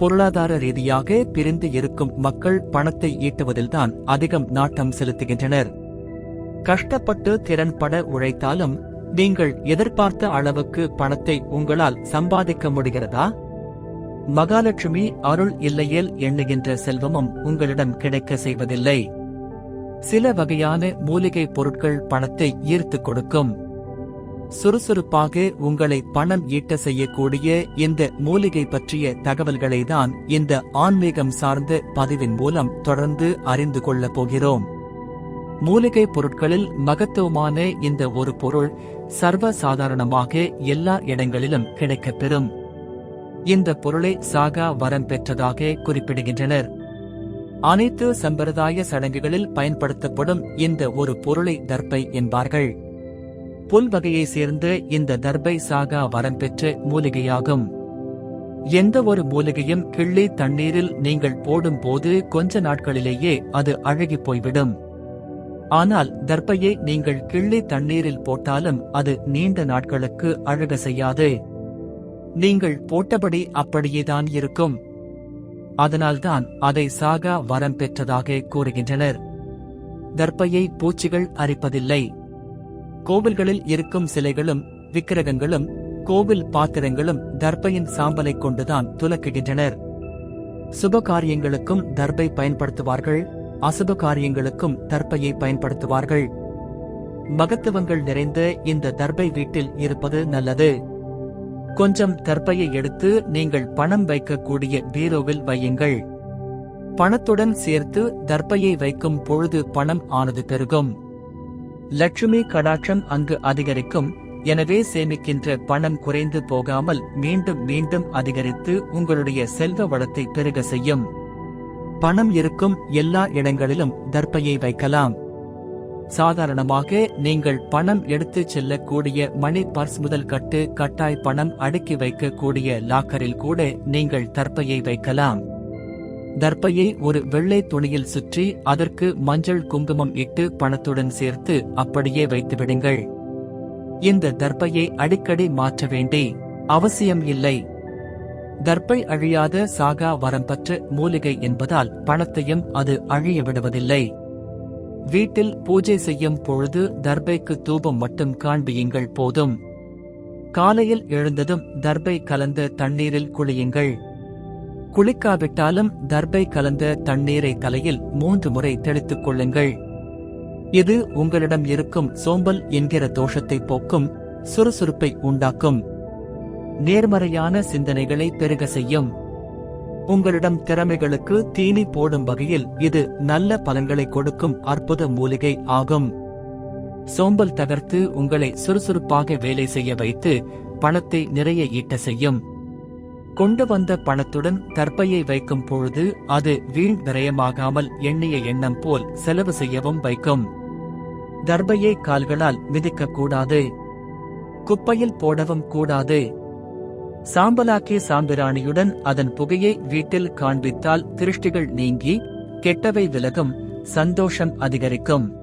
பொருளாதார ரீதியாக பிரிந்து இருக்கும் மக்கள் பணத்தை ஈட்டுவதில்தான் அதிகம் நாட்டம் செலுத்துகின்றனர். கஷ்டப்பட்டு திறன்பட உழைத்தாலும் நீங்கள் எதிர்பார்த்த அளவுக்கு பணத்தை உங்களால் சம்பாதிக்க முடிகிறதா? மகாலட்சுமி அருள் இல்லையேல் எண்ணுகின்ற செல்வமும் உங்களிடம் கிடைக்க செய்வதில்லை. சில வகையான மூலிகை பொருட்கள் பணத்தை ஈர்த்துக் கொடுக்கும். சுறுசுறுப்பாக உங்களை பணம் ஈட்ட செய்யக்கூடிய இந்த மூலிகை பற்றிய தகவல்களை தான் இந்த ஆன்மீகம் சார்ந்த பதிவின் மூலம் தொடர்ந்து அறிந்து கொள்ளப் போகிறோம். மூலிகை பொருட்களில் மகத்துவமான இந்த ஒரு பொருள் சர்வ சாதாரணமாக எல்லா இடங்களிலும் கிடைக்கப்பெறும் இந்த பொருளை சாகா வரம் பெற்றதாக குறிப்பிடுகின்றனர். அனைத்து சம்பிரதாய சடங்குகளில் பயன்படுத்தப்படும் இந்த ஒரு பொருளை தர்ப்பை என்பார்கள். புல் வகையை சேர்ந்த இந்த தர்பை சாகா வரம் பெற்ற மூலிகையாகும். எந்த ஒரு மூலிகையும் கிள்ளி தண்ணீரில் நீங்கள் போடும் போது கொஞ்ச நாட்களிலேயே அது அழகி போய்விடும். ஆனால் தர்பையை நீங்கள் கிள்ளி தண்ணீரில் போட்டாலும் அது நீண்ட நாட்களுக்கு அழக செய்யாது. நீங்கள் போட்டபடி அப்படியேதான் இருக்கும். அதனால்தான் அதை சாகா வரம் பெற்றதாக கூறுகின்றனர். தர்பையை பூச்சிகள் அரிப்பதில்லை. கோவில்களில் இருக்கும் சிலைகளும் விக்கிரகங்களும் கோவில் பாத்திரங்களும் தர்பையின் சாம்பலை கொண்டுதான் துலக்குகின்றனர். சுப காரியங்களுக்கும் தர்பை பயன்படுத்துவார்கள். அசுப காரியங்களுக்கும் தர்பையை பயன்படுத்துவார்கள். மகத்துவங்கள் நிறைந்த இந்த தர்பை வீட்டில் இருப்பது நல்லது. கொஞ்சம் தர்பையை எடுத்து நீங்கள் பணம் வைக்கக்கூடிய பீரோவில் வையுங்கள். பணத்துடன் சேர்த்து தர்பையை வைக்கும் பொழுது பணம் ஆனது பெருகும். லட்சுமி கடாட்சம் அங்கு அதிகரிக்கும். எனவே சேமிக்கின்ற பணம் குறைந்து போகாமல் மீண்டும் மீண்டும் அதிகரித்து உங்களுடைய செல்வ வளத்தை பெருக செய்யும். பணம் இருக்கும் எல்லா இடங்களிலும் தர்பையை வைக்கலாம். சாதாரணமாக நீங்கள் பணம் எடுத்துச் செல்லக்கூடிய மணி பர்ஸ் முதல் கட்டு கட்டாய் பணம் அடுக்கி வைக்கக்கூடிய லாக்கரில் கூட நீங்கள் தர்பையை வைக்கலாம். தர்பையை ஒரு வெள்ளை துணியில் சுற்றி அதற்கு மஞ்சள் குங்குமம் இட்டு பணத்துடன் சேர்த்து அப்படியே வைத்துவிடுங்கள். இந்த தர்பையை அடிக்கடி மாற்ற வேண்டி அவசியம் இல்லை. தர்பை அழியாத சாகா வரம் பெற்ற மூலிகை என்பதால் பணத்தையும் அது அழிய விடுவதில்லை. வீட்டில் பூஜை செய்யும் பொழுது தர்பைக்கு தூபம் மட்டும் காண்பியுங்கள் போதும். காலையில் எழுந்ததும் தர்பை கலந்த தண்ணீரில் குளியுங்கள். குளிக்காவிட்டாலும் தர்பை கலந்த தண்ணீரை தலையில் மூன்று முறை தெளித்துக் கொள்ளுங்கள். இது உங்களிடம் இருக்கும் சோம்பல் என்கிற தோஷத்தை போக்கும் சுறுசுறுப்பை உண்டாக்கும். நேர்மறையான சிந்தனைகளை பெருக செய்யும். உங்களிடம் திறமைகளுக்கு தீனி போடும் வகையில் இது நல்ல பலன்களை கொடுக்கும் அற்புத மூலிகை ஆகும். சோம்பல் தகர்த்து உங்களை சுறுசுறுப்பாக வேலை செய்ய வைத்து பணத்தை நிறைய ஈட்ட செய்யும். கொண்டு வந்த பணத்துடன் தற்பையை வைக்கும் பொழுது அது வீண் விரயமாகாமல் எண்ணிய எண்ணம் போல் செலவு செய்யவும் வைக்கும். தர்பையை கால்களால் மிதிக்க கூடாது. குப்பையில் போடவும் கூடாது. சாம்பலாக்கிய சாம்பிராணியுடன் அதன் புகையை வீட்டில் காண்பித்தால் திருஷ்டிகள் நீங்கி கெட்டவை விலகும் சந்தோஷம் அதிகரிக்கும்.